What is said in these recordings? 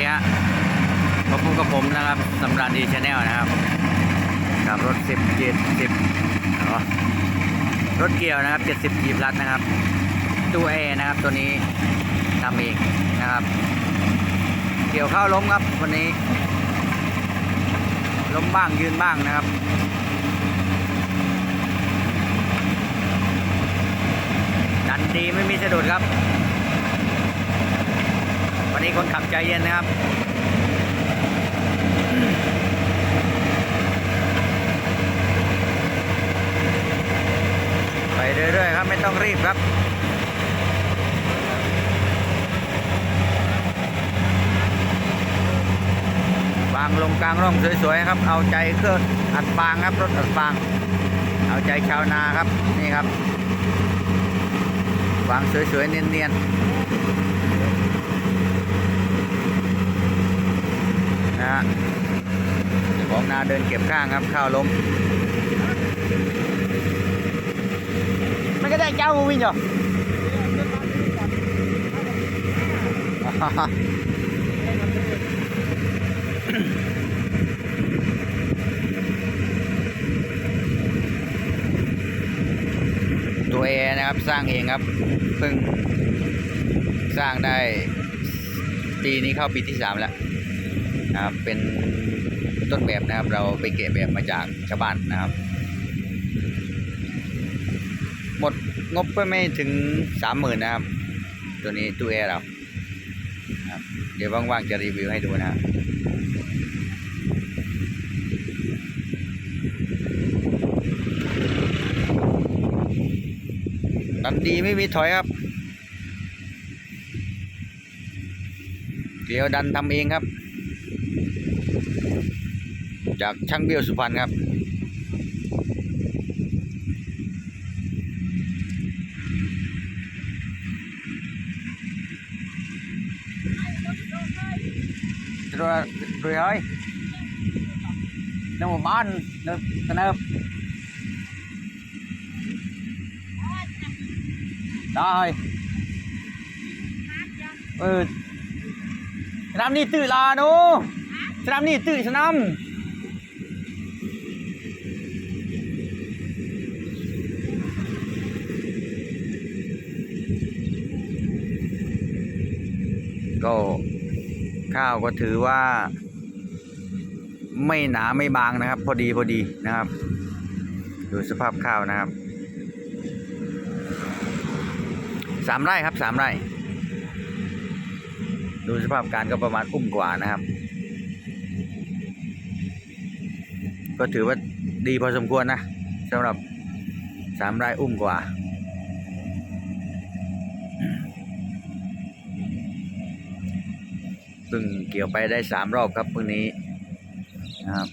ดีฮะมาพบกับผมนะครับสำราญดีชาแนลนะครับกับรถสิบเจ็ดสิบรถเกี่ยวนะครับเจ็ดสิบจีบลัดนะครับตู้แอร์นะครับตัวนี้ทำเองนะครับ เกี่ยวข้าวล้มครับวันนี้ ล้มบ้างยืนบ้างนะครับดันดีไม่มีสะดุดครับ คนขับใจเย็นนะครับไปเรื่อยๆครับไม่ต้องรีบครับวางลงกลางร่องสวยๆครับ เอาใจเครื่องอัดฟางครับรถอัดฟาง เอาใจชาวนาครับนี่ครับวางสวยๆเนียนๆ นะฮะเจ้าของนาเดินเก็บข้างครับข้าวล้มไม่ก็ได้เจ้าวิ่งเหรอตัวเอนะครับสร้างเองครับเพิ่งสร้างได้ปีนี้เข้าปีที่สามแล้ว นะครับ เป็นต้นแบบนะครับ เราไปเก็บแบบมาจากชาวบ้านนะครับ หมดงบไปไม่ถึงสามหมื่นนะครับ ตัวนี้ตู้แอร์เราเดี๋ยวว่างๆจะรีวิวให้ดูนะครับดันดีไม่มีถอยครับ เดี๋ยวดันทำเองครับ จากช่างเบี้ยวสุพรรณครับรอรวยเ ơi nó mà bán nó nó nó đó ơi อสนามนี่ตื่นลาโนสนามนี่ตื่นสนาม ก็ข้าวก็ถือว่า ไม่หนาไม่บางนะครับ พอดีพอดีนะครับ ดูสภาพข้าวนะครับสามไร่ครับสามไร่ ดูสภาพการก็ประมาณอุ้มกว่านะครับ ก็ถือว่าดีพอสมควรนะสำหรับสามไร่อุ้มกว่า เพิ่งเกี่ยวไปได้สามรอบครับพรุ่งนี้นะครับ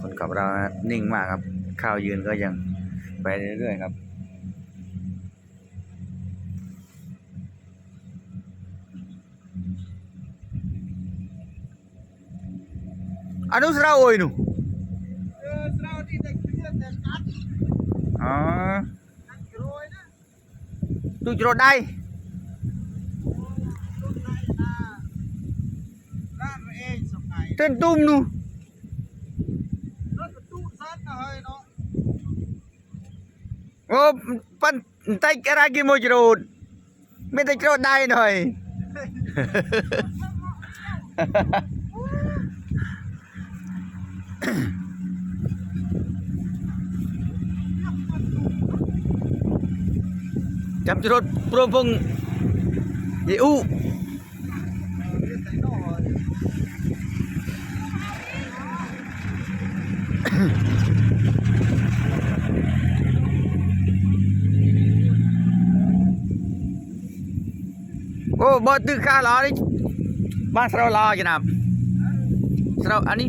คนขับเรานิ่งมากครับ ข้าวยืนก็ยังไปเรื่อยๆครับ આનું શ્રાવ હોય નું તું જરો ડાય tên tum nu ô pan tay cái ra kia môi rồi bên tay cho đây rồi. จำจุดปรมพงยอูโอ้บ่ตึกข้าหอนี่บ้านเราลอจะนำเราอันนี้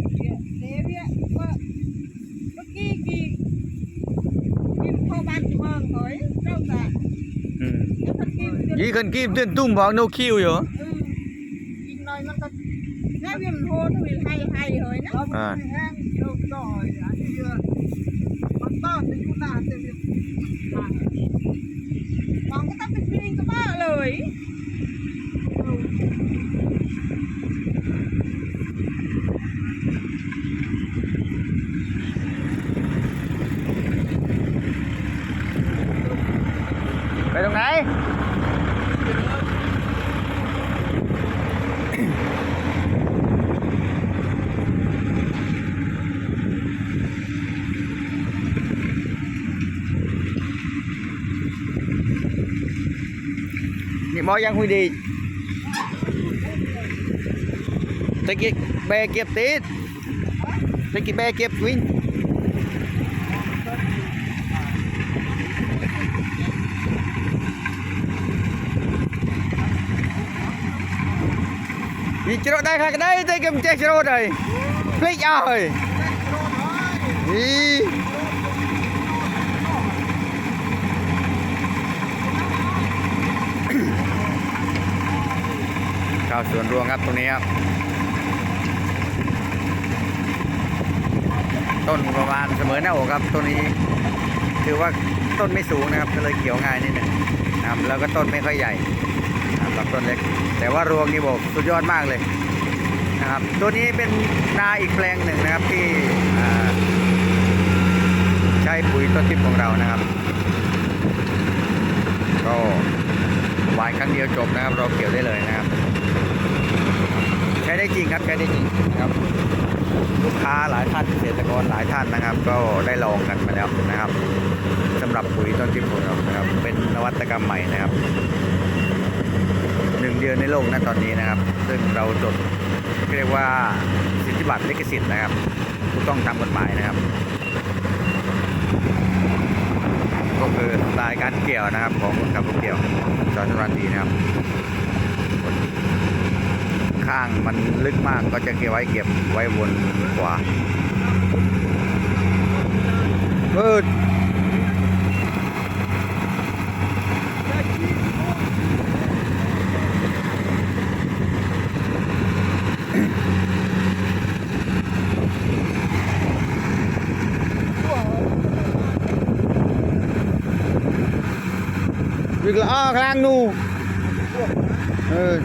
ว่าเมื่อกี้กี่กินเข้าบ้านจุเมืองเฮ้ยเจ้าแต่อืมแล้วพันกินเดี๋ยวยี่คนกีบเต้นตุ้มบอก no kill อยู่เออกินหน่อยมันก็แค่เวียนโหนวิลให้ให้เฮ้ยนะอ่าแห้งเดี๋ยวจ่อยอันนี้เยอะมันต้อนจะอยู่นานเต็มเลยมองก็ต้องเป็นปีนก็บ้าเลย ยังคุยดีตะกี้แบกเก็บติดตะกี้แบกเก็บวิ่ง Vì chiro đây khác đây tôi cầm che chiro đây. Click ơi. Ý. ข้าวสวนรวงครับตรงนี้ครับต้นประมาณเสมอหน้าอกครับต้นนี้ ถือว่าต้นไม่สูงนะครับก็เลยเกี่ยวง่ายนิดหนึงนะครับแล้วก็ต้นไม่ค่อยใหญ่นะครับต้นเล็ก แต่ว่ารวงนี่บอกสุดยอดมากเลยนะครับตัวนี้เป็นนาอีกแปลงหนึ่งนะครับที่ใช้ปุ๋ยต้นทิพย์ของเรานะครับ ก็หวานครั้งเดียวจบนะครับ เราเกี่ยวได้เลยนะครับ ใช้ได้จริงครับใช้ได้จริงนะครับ ลูกค้าหลายท่านเกษตรกรหลายท่านนะครับ ก็ได้ลองกันมาแล้วนะครับสำหรับปุ๋ยต้นทิพย์ของเรานะครับ เป็นนวัตกรรมใหม่นะครับหนึ่งเดือนในโลกนะตอนนี้นะครับ ซึ่งเราจดเรียกว่าสิทธิบัตรลิขสิทธิ์นะครับถูกต้องตามกฎหมายนะครับ ก็คือสไตล์การเกี่ยวนะครับของคนขับรถเกี่ยวจอชรันดีนะครับ ข้างมันลึกมากก็จะเก็บไว้เก็บไว้บนขวาเออวิ่งละอ้อข้างล่างนู่นเออ